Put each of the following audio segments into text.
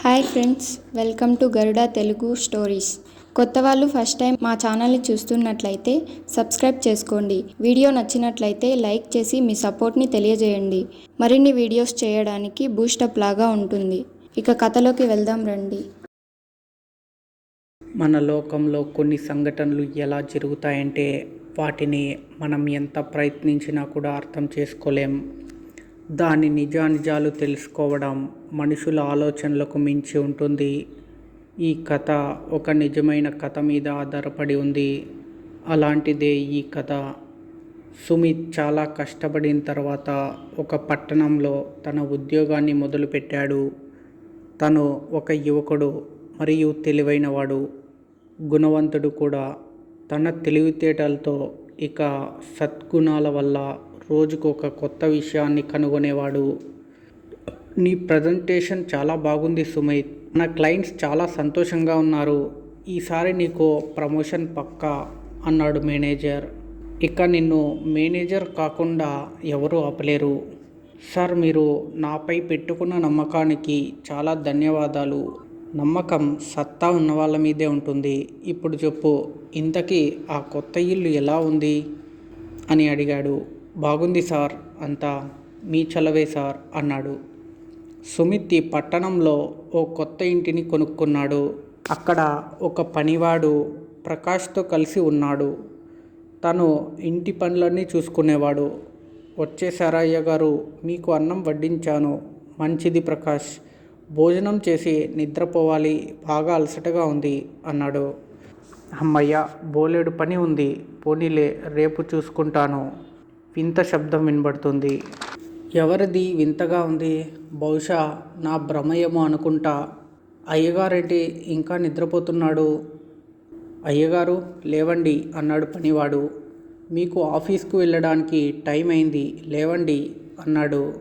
Hi friends welcome to Garuda Telugu stories. కొత్త వాళ్ళు first time మా ఛానల్ని చూస్తున్నట్లయితే సబ్స్క్రైబ్ చేసుకోండి. వీడియో నచ్చినట్లయితే లైక్ చేసి మీ సపోర్ట్ని తెలియజేయండి. మరిన్ని వీడియోస్ చేయడానికి బూస్టప్ లాగా ఉంటుంది. ఇక కథలోకి వెళ్దాం రండి. మన లోకంలో కొన్ని సంఘటనలు ఎలా జరుగుతాయంటే వాటిని మనం ఎంత ప్రయత్నించినా కూడా అర్థం చేసుకోలేం. దాని నిజానిజాలు తెలుసుకోవడం మనుషుల ఆలోచనలకు మించి ఉంటుంది. ఈ కథ ఒక నిజమైన కథ మీద ఆధారపడి ఉంది. అలాంటిదే ఈ కథ. సుమిత్ చాలా కష్టపడిన తర్వాత ఒక పట్టణంలో తన ఉద్యోగాన్ని మొదలుపెట్టాడు. తను ఒక యువకుడు మరియు తెలివైనవాడు. గుణవంతుడు కూడా. తన తెలివితేటలతో ఇక సద్గుణాల వల్ల రోజుకు ఒక కొత్త విషయాన్ని కనుగొనేవాడు. నీ ప్రజెంటేషన్ చాలా బాగుంది సుమిత్ నా క్లయింట్స్ చాలా సంతోషంగా ఉన్నారు. ఈసారి నీకు ప్రమోషన్ పక్కా అన్నాడు మేనేజర్ ఇక నిన్ను మేనేజర్ కాకుండా ఎవరు ఆపలేరు. సార్ మీరు నాపై పెట్టుకున్న నమ్మకానికి చాలా ధన్యవాదాలు. నమ్మకం సత్తా ఉన్న వాళ్ళ మీదే ఉంటుంది. ఇప్పుడు చెప్పు ఇంతకీ ఆ కొత్త ఇల్లు ఎలా ఉంది? అని అడిగాడు. బాగుంది సార్ అంతా. మీ చలవే సార్ అన్నాడు. సుమితి పట్టణంలో ఓ కొత్త ఇంటిని కొనుక్కున్నాడు. అక్కడ ఒక పనివాడు ప్రకాష్తో కలిసి ఉన్నాడు. తను ఇంటి పనులన్నీ చూసుకునేవాడు. వచ్చేసారా అయ్య గారు మీకు అన్నం వడ్డించాను. మంచిది ప్రకాష్. భోజనం చేసి నిద్రపోవాలి. బాగా అలసటగా ఉంది అన్నాడు. అమ్మయ్య బోలెడు పని ఉంది. పోనీలే రేపు చూసుకుంటాను. వింత శబ్దం వినబడుతుంది. ఎవరిది వింతగా ఉంది? బహుశా నా భ్రమయేమో అనుకుంటా. అయ్యగారేంటి ఇంకా నిద్రపోతున్నాడు? అయ్యగారు లేవండి అన్నాడు పనివాడు. మీకు ఆఫీస్కు వెళ్ళడానికి టైం అయింది లేవండి అన్నాడు.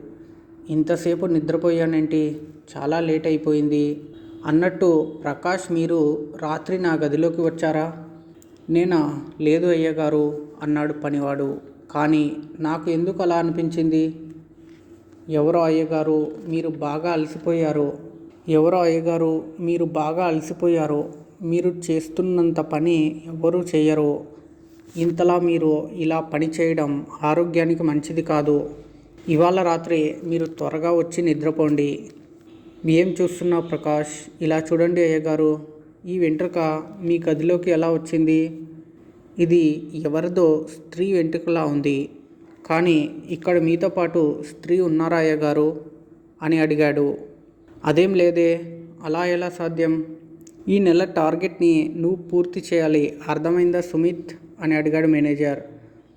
ఇంతసేపు నిద్రపోయానేంటి? చాలా లేట్ అయిపోయింది. అన్నట్టు ప్రకాష్ మీరు రాత్రి నా గదిలోకి వచ్చారా? నేనా? లేదు అయ్యగారు అన్నాడు పనివాడు. కానీ నాకు ఎందుకు అలా అనిపించింది? ఎవరో అయ్యగారు మీరు బాగా అలసిపోయారు ఎవరో అయ్యగారు మీరు బాగా అలసిపోయారు మీరు చేస్తున్నంత పని ఎవరూ చేయరు ఇంతలా మీరు ఇలా పని చేయడం ఆరోగ్యానికి మంచిది కాదు. ఇవాళ రాత్రి మీరు త్వరగా వచ్చి నిద్రపోండి. ఏం చూస్తున్నావు ప్రకాష్? ఇలా చూడండి అయ్యగారు ఈ వెంట్రుక మీ గదిలోకి ఎలా వచ్చింది? ఇది ఎవరిదో స్త్రీ వెంట్రుకలా ఉంది. కానీ ఇక్కడ మీతో పాటు స్త్రీ ఉన్నారాయ గారు అని అడిగాడు. అదేం లేదే అలా ఎలా సాధ్యం? ఈ నెల టార్గెట్ని నువ్వు పూర్తి చేయాలి అర్థమైందా సుమిత్? అని అడిగాడు మేనేజర్.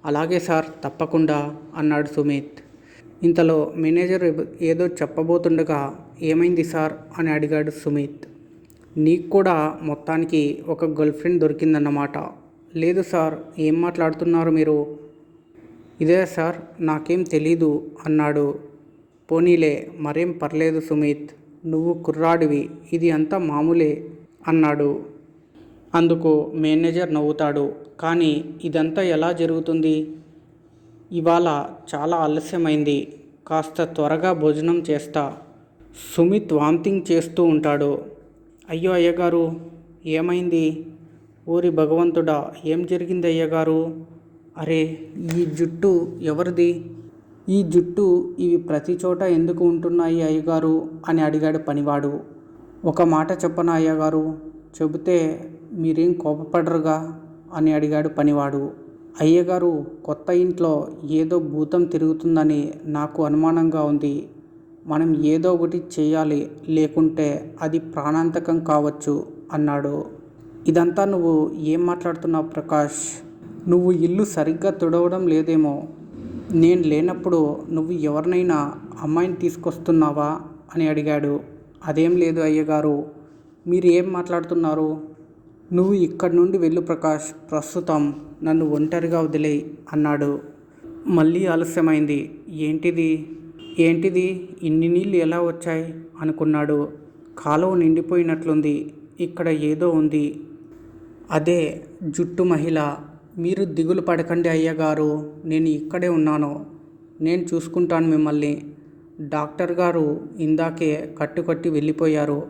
అలాగే సార్ తప్పకుండా అన్నాడు సుమిత్. ఇంతలో మేనేజర్ ఏదో చెప్పబోతుండగా ఏమైంది సార్? అని అడిగాడు సుమిత్. నీకు కూడా మొత్తానికి ఒక గర్ల్ ఫ్రెండ్ దొరికిందన్నమాట. లేదు సార్ ఏం మాట్లాడుతున్నారు మీరు? ఇదే సార్ నాకేం తెలీదు అన్నాడు. పోనీలే మరేం పర్లేదు సుమిత్ నువ్వు కుర్రాడివి ఇది అంతా మామూలే అన్నాడు. అందుకు మేనేజర్ నవ్వుతాడు. కానీ ఇదంతా ఎలా జరుగుతుంది? ఇవాళ చాలా ఆలస్యమైంది. కాస్త త్వరగా భోజనం చేస్తా. సుమిత్ వామిటింగ్ చేస్తూ ఉంటాడు. అయ్యో అయ్యగారు ఏమైంది? ఊరి భగవంతుడా ఏం జరిగింది అయ్యగారు? అరే ఈ జుట్టు ఎవరిది? ఈ జుట్టు ఇవి ప్రతి చోట ఎందుకు ఉంటున్నాయి అయ్యగారు? అని అడిగాడు పనివాడు. ఒక మాట చెప్పనా అయ్యగారు? చెబితే మీరేం కోపపడరుగా? అని అడిగాడు పనివాడు. అయ్యగారు కొత్త ఇంట్లో ఏదో భూతం తిరుగుతుందని నాకు అనుమానంగా ఉంది. మనం ఏదో ఒకటి చేయాలి లేకుంటే అది ప్రాణాంతకం కావచ్చు అన్నాడు. ఇదంతా నువ్వు ఏం మాట్లాడుతున్నావు ప్రకాష్? నువ్వు ఇల్లు సరిగ్గా తుడవడం లేదేమో. నేను లేనప్పుడు నువ్వు ఎవరినైనా అమ్మాయిని తీసుకొస్తున్నావా? అని అడిగాడు. అదేం లేదు అయ్యగారు. మీరు ఏం మాట్లాడుతున్నారు? నువ్వు ఇక్కడి నుండి వెళ్ళు ప్రకాష్. ప్రస్తుతం నన్ను ఒంటరిగా వదిలేయి అన్నాడు. మళ్ళీ ఆలస్యమైంది. ఏంటిది? ఏంటిది? ఇన్ని నీళ్ళు ఎలా వచ్చాయి? అనుకున్నాడు. కాలువ నిండిపోయినట్లుంది. ఇక్కడ ఏదో ఉంది. అదే జుట్టు మహిళ. మీరు దిగులు పడకండి అయ్యగారు నేను ఇక్కడే ఉన్నాను. నేను చూసుకుంటాను మిమ్మల్ని. డాక్టర్ గారు ఇందాకే కట్టుకట్టి వెళ్ళిపోయారు.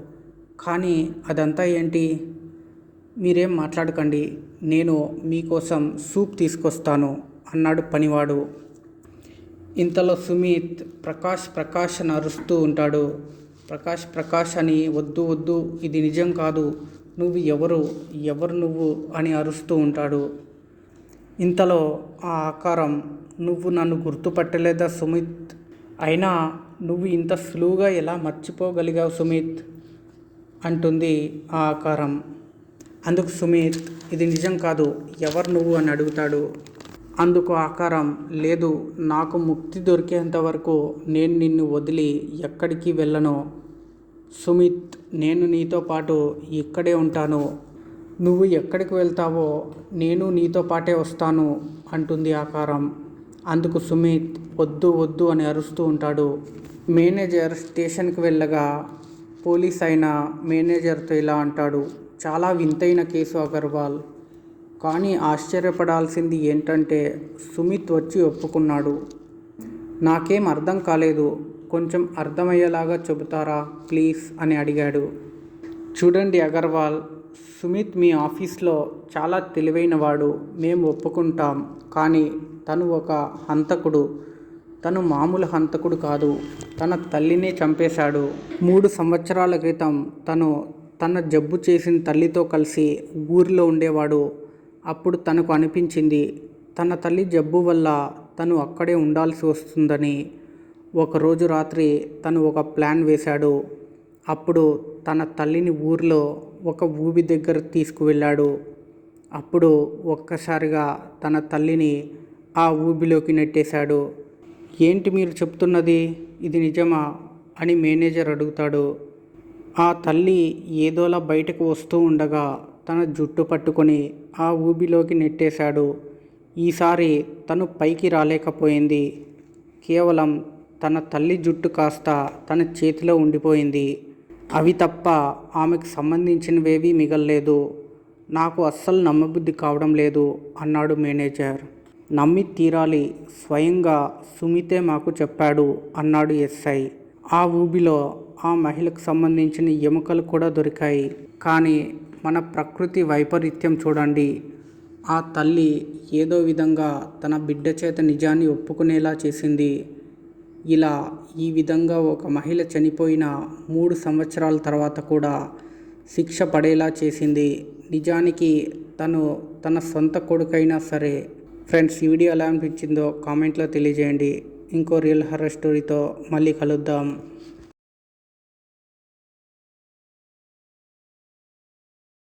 కానీ అదంతా ఏంటి? మీరేం మాట్లాడకండి. నేను మీకోసం సూప్ తీసుకొస్తాను అన్నాడు పనివాడు. ఇంతలో సుమిత్ ప్రకాష్ ప్రకాష్ అని అరుస్తూ ఉంటాడు. ప్రకాష్ ప్రకాష్ అని వద్దు వద్దు ఇది నిజం కాదు. నువ్వు ఎవరు? ఎవరు నువ్వు? అని అరుస్తూ ఉంటాడు. ఇంతలో ఆ ఆకారం నువ్వు నన్ను గుర్తుపట్టలేదా సుమిత్? అయినా నువ్వు ఇంత సులువుగా ఎలా మర్చిపోగలిగావు సుమిత్? అంటుంది ఆ ఆకారం. అందుకు సుమిత్ ఇది నిజం కాదు ఎవరు నువ్వు అని అడుగుతాడు. అందుకు ఆకారం లేదు నాకు ముక్తి దొరికేంత వరకు నేను నిన్ను వదిలి ఎక్కడికి వెళ్ళను. సుమిత్ నేను నీతో పాటు ఇక్కడే ఉంటాను. నువ్వు ఎక్కడికి వెళ్తావో నేను నీతో పాటే వస్తాను అంటుంది ఆకారం. అందుకు సుమిత్ వద్దు వద్దు అని అరుస్తూ ఉంటాడు. మేనేజర్ స్టేషన్కి వెళ్ళగా పోలీస్ అయిన మేనేజర్తో ఇలా అంటాడు. చాలా వింతైన కేసు అగర్వాల్. కానీ ఆశ్చర్యపడాల్సింది ఏంటంటే సుమిత్ వచ్చి ఒప్పుకున్నాడు. నాకేం అర్థం కాలేదు. కొంచెం అర్థమయ్యేలాగా చెబుతారా ప్లీజ్ అని అడిగాడు. చూడండి అగర్వాల్ సుమిత్ మీ ఆఫీస్లో చాలా తెలివైనవాడు మేము ఒప్పుకుంటాం. కానీ తను ఒక హంతకుడు. తను మామూలు హంతకుడు కాదు. తన తల్లినే చంపేశాడు. మూడు సంవత్సరాల క్రితం తను తన జబ్బు చేసిన తల్లితో కలిసి ఊరిలో ఉండేవాడు. అప్పుడు తనకు అనిపించింది తన తల్లి జబ్బు వల్ల తను అక్కడే ఉండాల్సి వస్తుందని. ఒకరోజు రాత్రి తను ఒక ప్లాన్ వేశాడు. అప్పుడు తన తల్లిని ఊరిలో ఒక ఊబి దగ్గర తీసుకువెళ్ళాడు. అప్పుడు ఒక్కసారిగా తన తల్లిని ఆ ఊబిలోకి నెట్టేశాడు. ఏంటి మీరు చెప్తున్నది? ఇది నిజమా? అని మేనేజర్ అడుగుతాడు. ఆ తల్లి ఏదోలా బయటకు వస్తూ ఉండగా తన జుట్టు పట్టుకొని ఆ ఊబిలోకి నెట్టేశాడు. ఈసారి తను పైకి రాలేకపోయింది. కేవలం తన తల్లి జుట్టు కాస్త తన చేతిలో ఉండిపోయింది. అవి తప్ప ఆమెకు సంబంధించినవేవీ మిగల్లేదు. నాకు అస్సలు నమ్మబుద్ధి కావడం లేదు అన్నాడు మేనేజర్. నమ్మి తీరాలి. స్వయంగా సుమితే మాకు చెప్పాడు అన్నాడు ఎస్ఐ. ఆ ఊబిలో ఆ మహిళకు సంబంధించిన ఎముకలు కూడా దొరికాయి. కానీ మన ప్రకృతి వైపరీత్యం చూడండి. ఆ తల్లి ఏదో విధంగా తన బిడ్డ చేత నిజాన్ని ఒప్పుకునేలా చేసింది. ఇలా ఈ విధంగా ఒక మహిళ చనిపోయిన మూడు సంవత్సరాల తర్వాత కూడా శిక్ష పడేలా చేసింది. నిజానికి తను తన సొంత కొడుకైనా సరే ఫ్రెండ్స్ ఈ వీడియో ఎలా అనిపించిందో కామెంట్లో తెలియజేయండి. ఇంకో రియల్ హర్రర్ స్టోరీతో మళ్ళీ కలుద్దాం.